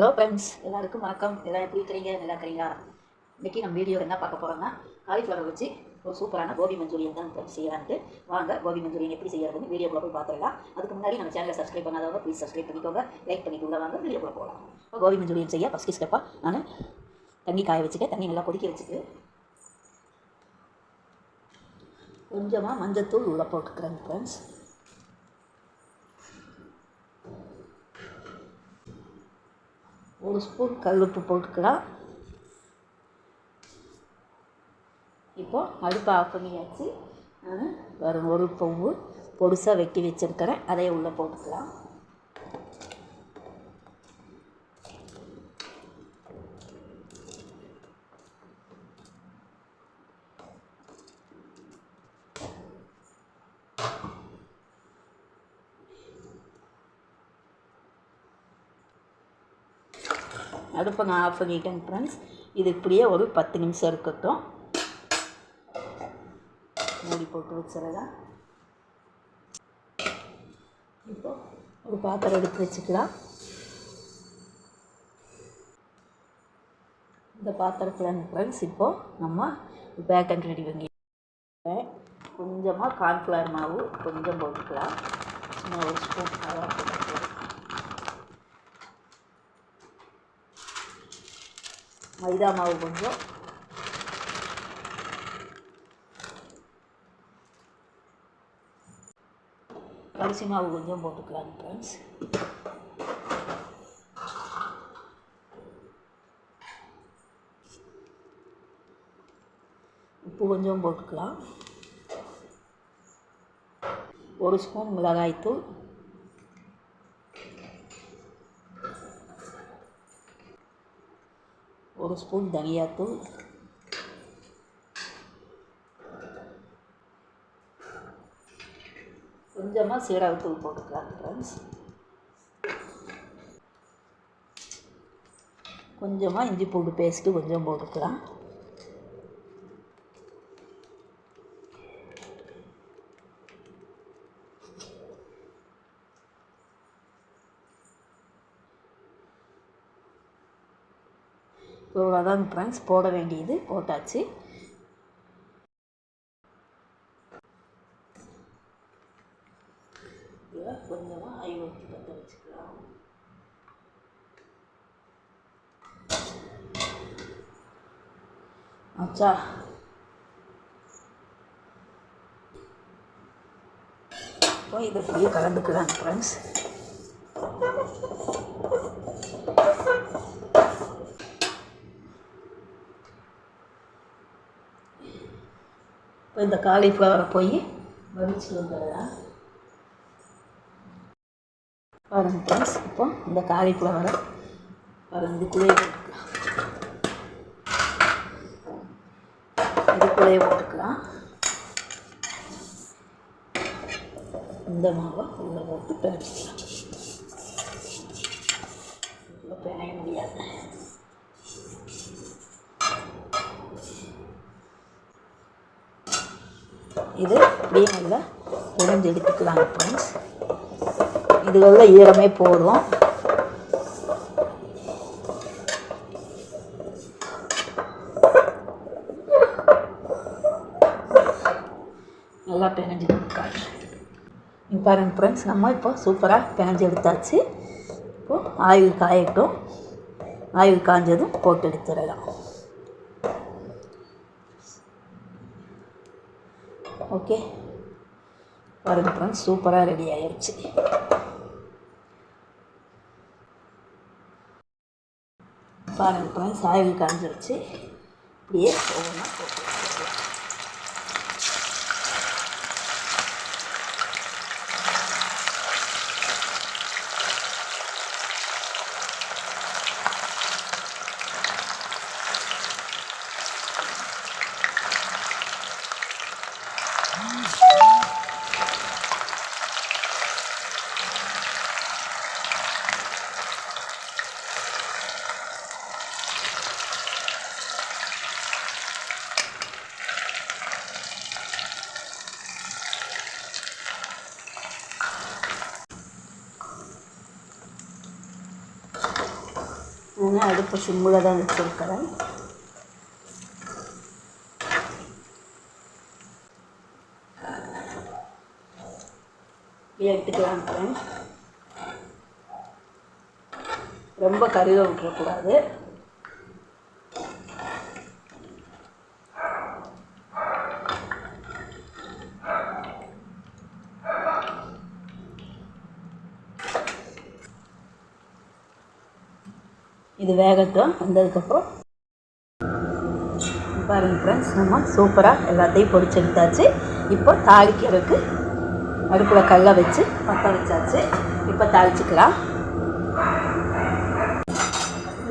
Hello friends எல்லாருக்கும் வணக்கம். எல்லாம் எப்படி இருக்கிறீங்க? நல்லா இருக்கிறீங்களா? இன்றைக்கி நம்ம வீடியோ என்ன பார்க்க போகிறோம்னா காலிஃப்ளவர் வச்சு ஒரு சூப்பரான கோபி மஞ்சூரியன் தான் ஃப்ரெண்ட்ஸ் செய்யலான்ட்டு வாங்க கோபி மஞ்சூரியன் எப்படி செய்யறதுன்னு வீடியோக்குள்ள போய் பார்த்துடலாம். அதுக்கு முன்னாடி நம்ம சேனலை சப்ஸ்கிரைப் பண்ணாதவங்க ப்ளீஸ் சப்ஸ்கிரைப் பண்ணிக்கோங்க. லைக் பண்ணிக்கோங்க வாங்க வீடியோக்குள்ள போகலாம். இப்போ கோபி மஞ்சூரியன் செய்ய ஃபஸ்ட்டு ஸ்டெப்பாக நான் தண்ணி காய வச்சுக்க தண்ணி நல்லா கொதிக்க வச்சுட்டு கொஞ்சமாக மஞ்சத்தூள் உள்ளே போட்டுக்கிறேன் ஃப்ரெண்ட்ஸ் ஒரு ஸ்பூன் கல்லுப்பு போட்டுக்கலாம். இப்போ அடுப்பை ஆஃப் பண்ணியாச்சு. நான் வரும் ஒரு பூவு பொடிசாக வெட்டி வச்சுருக்கிறேன். அதையே உள்ளே போட்டுக்கலாம். அடுப்பை நான் ஆஃப் பண்ணிட்டேங்க ஃப்ரெண்ட்ஸ் இது இப்படியே ஒரு பத்து நிமிஷம் இருக்கட்டும். மூடி போட்டு வச்சுருதா இப்போ ஒரு பாத்திரம் எடுத்து வச்சுக்கலாம். இந்த பாத்திரத்தில் ஃப்ரெண்ட்ஸ் இப்போது நம்ம பேக்கன் ரெடி வாங்கி கொஞ்சமாக கார்ன்ஃப்ளவர் மாவு கொஞ்சம் போட்டுக்கலாம். சும்மா ஒரு ஸ்பூன் அதான் போட்டுக்கலாம் மைதா மாவு கொஞ்சம் அரிசி மாவு கொஞ்சம் போட்டுக்கலாம் ஃப்ரெண்ட்ஸ் உப்பு கொஞ்சம் போட்டுக்கலாம் ஒரு ஸ்பூன் மிளகாய்த்தூள் ஒரு ஸ்பூன் தனியாத்தூள் கொஞ்சமாக சீரகத்தூள் போட்டுக்கலாம் ஃப்ரெண்ட்ஸ் கொஞ்சமாக இஞ்சி பூண்டு பேஸ்ட்டு கொஞ்சம் போட்டுக்கலாம். இவ்வளோதான் ஃப்ரெண்ட்ஸ் போட வேண்டியது போட்டாச்சு. கொஞ்சமாக ஐ ஊற்றி பற்ற வச்சுக்கலாம். ஆச்சா இப்போ இதை அப்படியே கலந்துக்கலாம் ஃப்ரெண்ட்ஸ் இப்போ இந்த காலிஃப்ளவரை போய் வடிச்சு வந்துடலாம் பாருங்க ஃப்ரெண்ட்ஸ் இப்போ இந்த காலிஃப்ளவரை பாருங்க இதுக்குள்ளேயே போட்டுக்கலாம். இதுக்குள்ளேயே போட்டுக்கலாம். இந்த மாவை உள்ளே போட்டு பிணைச்சிக்கலாம் உள்ள பிணைய இது அப்படியே நல்லா பிணைஞ்சு எடுத்துக்கலாம் ஃப்ரெண்ட்ஸ் இதுகளில் ஈரமே போதும். நல்லா பிணைஞ்சு காட்டுறேன் பாருங்கள் ஃப்ரெண்ட்ஸ் நம்ம இப்போ சூப்பராக பிணைஞ்சு எடுத்தாச்சு. இப்போது ஆயில் காயட்டும். ஆயில் காஞ்சதும் போட்டு எடுத்துடலாம். ஓகே. பாருங்கள் ஃப்ரெண்ட்ஸ் சூப்பராக ரெடி ஆயிடுச்சு பாருங்கள் ஃப்ரெண்ட்ஸ் ஆயில் காஞ்சிருச்சு. இப்படியே ஒவ்வொன்றா போட்டு வச்சுக்கலாம். அடுப்பு சிம்மில் தான் வச்சுருக்கிறேன் எடுத்துக்கலாம் ஃப்ரெண்ட்ஸ் ரொம்ப கருக விட்டுறக்கூடாது இது வேகட்டும் வந்ததுக்கப்புறம் பாருங்க ஃப்ரெண்ட்ஸ் நம்ம சூப்பராக எல்லாத்தையும் பொரிச்சு எடுத்தாச்சு. இப்போ தாளிக்கிறதுக்கு அடுப்பில் கல்லை வச்சு பற்ற வச்சாச்சு. இப்போ தாளிச்சிக்கலாம்.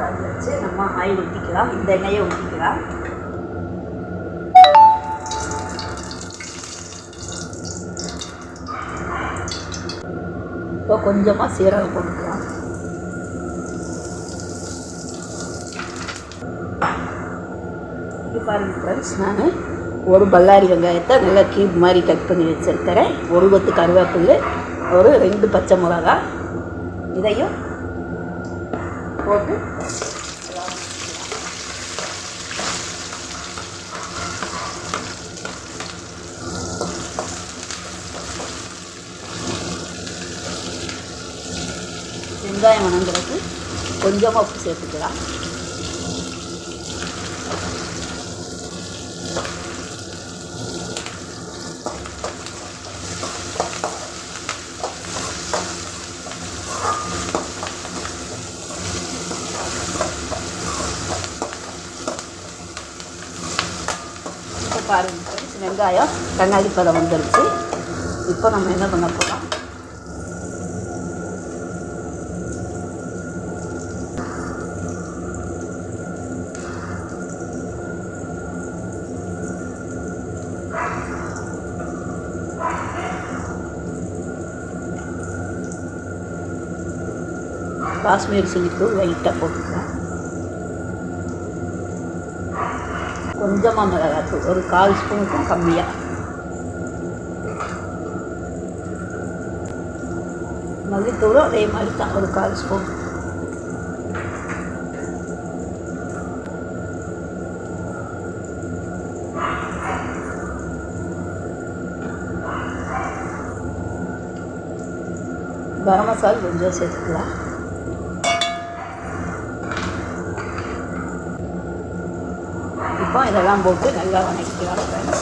கல் வச்சு நம்ம ஆயில் ஊற்றிக்கலாம் இந்த எண்ணெயை ஊற்றிக்கலாம் இப்போ கொஞ்சமாக சீரகம் போட்டுக்கலாம். பாருங்க ஃப்ரெண்ட்ஸ் நான் ஒரு பல்லாரி வெங்காயத்தை நல்லா கியூப் மாதிரி கட் பண்ணி வச்சுருக்கிறேன். ஒரு கொத்து கருவேப்பில் ஒரு ரெண்டு பச்சை மிளகா இதையும் போட்டு வெங்காயம் வணங்குறதுக்கு கொஞ்சமாக உப்பு சேர்த்துக்கலாம். இப்போ பாருங்க. friends, வெங்காயம் கண்ணாடி பதம் வந்துருச்சு. இப்போ நம்ம என்ன பண்ண போகிறோம் காஷ்மீர் சில்லித்தூள் லைட்டாக போட்டுக்கலாம். கொஞ்சமாக மிளகாத்தூள் ஒரு கால் ஸ்பூனுக்கும் கம்மியாக மல்லித்தூளும் அதே மாதிரி தான் ஒரு கால் ஸ்பூன். கரம் மசாலா கொஞ்சம் சேர்த்துக்கலாம் இப்போ இதெல்லாம் போட்டு நல்லா வணக்கி friends.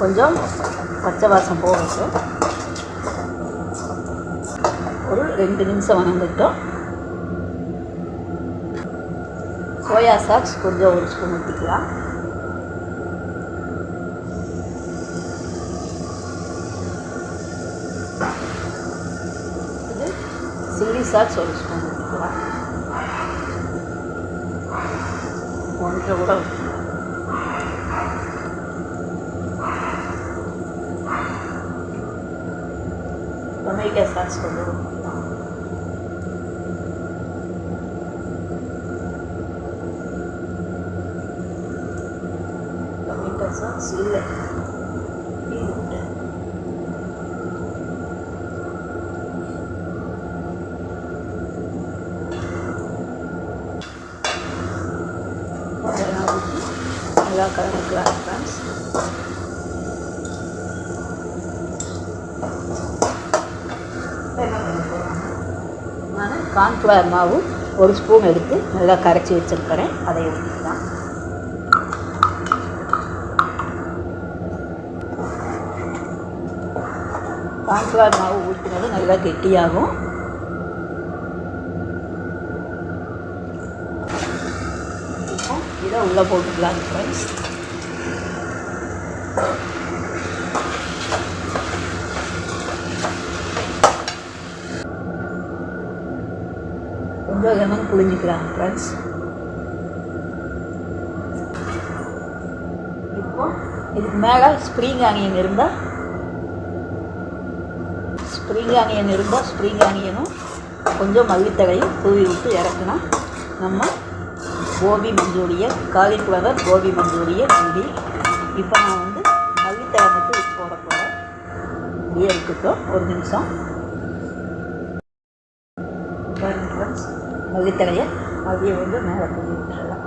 கொஞ்சம் பச்சை வாசம் போகட்டும். ஒரு ரெண்டு நிமிஷம் வணங்கட்டும். சோயா சாக்ஸ் கொஞ்சம் ஒரு ஸ்பூன் ஊற்றிக்கலாம் இது சில்லி சாக்ஸ் ஒரு ஸ்பூன். ஊற்றிக்கலாம் ஒன்றரை கூட டொமேட்டோ சாஸ் கொஞ்சம் ஊற்றிக்கலாம் டொமேட்டோ சாஸ் இல்லை இது நல்லா கலந்துக்கலாம் ஃப்ரெண்ட்ஸ் நான் கான்ஃப்ளவர் மாவு ஒரு ஸ்பூன் எடுத்து நல்லா கரைச்சி வச்சுருக்கிறேன். அதை எடுத்துக்கலாம். கான்ஃப்ளவர் மாவு ஊற்றினது நல்லா கெட்டியாகும். இப்போ உள்ளே போட்டுக்கலாம் ஃப்ரெண்ட்ஸ் கொஞ்சம் கனம் புழிஞ்சிக்கலாம் ஃப்ரெண்ட்ஸ் இப்போ இதுக்கு மேலே ஸ்ப்ரிங் ஆனியன் இருந்தால் ஸ்ப்ரிங் ஆனியன் இருந்தால் ஸ்ப்ரிங் ஆனியனும் கொஞ்சம் மல்லித்தழையும் தூவி விட்டு இறக்குனா நம்ம gobi Manchurian cauliflower gobi Manchurian ready இப்போ நான் வந்து மல்லித்தழை மட்டும் போட போகிறேன் இப்படியே இருக்கட்டும். ஒரு நிமிஷம். மல்லித்தலையை அப்படியே வந்து மேலே தூவி விட்டுறலாம்.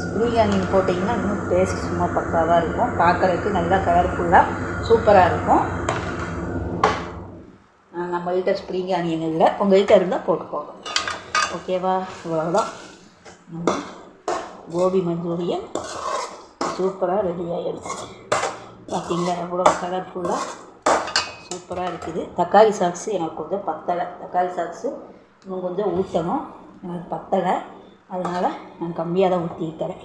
ஸ்ப்ரிங் ஆனியன் போட்டிங்கன்னா இன்னும் டேஸ்ட் சும்மா பக்காவாக இருக்கும். பார்க்குறதுக்கு நல்லா கலர்ஃபுல்லாக சூப்பராக இருக்கும். ஆஹ் நம்மகிட்ட ஸ்ப்ரிங் ஆனியன் இல்லை உங்கள்கிட்ட இருந்தால் போட்டுக்கோங்க. ஓகேவா? இவ்வளோதான் நம்ம கோபி மஞ்சூரியன் சூப்பராக ரெடி ஆகிருக்கும் பார்த்தீங்களா எவ்வளோ கலர்ஃபுல்லாக சூப்பராக இருக்குது. தக்காளி சாக்ஸு எனக்கு கொஞ்சம் பத்தலை. தக்காளி சாக்ஸு இன்னும் கொஞ்சம் ஊற்றணும் எனக்கு பத்தலை. அதனால் நான் கம்மியாக தான் ஊற்றிக்கிறேன்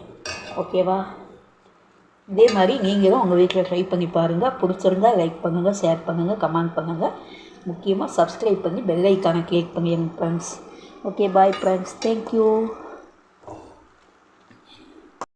ஓகேவா? இதே மாதிரி நீங்களும் உங்கள் வீட்டில் ட்ரை பண்ணி பாருங்கள் பிடிச்சிருந்தா லைக் பண்ணுங்கள் ஷேர் பண்ணுங்கள் கமெண்ட் பண்ணுங்கள் முக்கியமாக சப்ஸ்கிரைப் பண்ணி பெல் ஐக்கானை கிளிக் எங்கள் friends okay bye friends thank you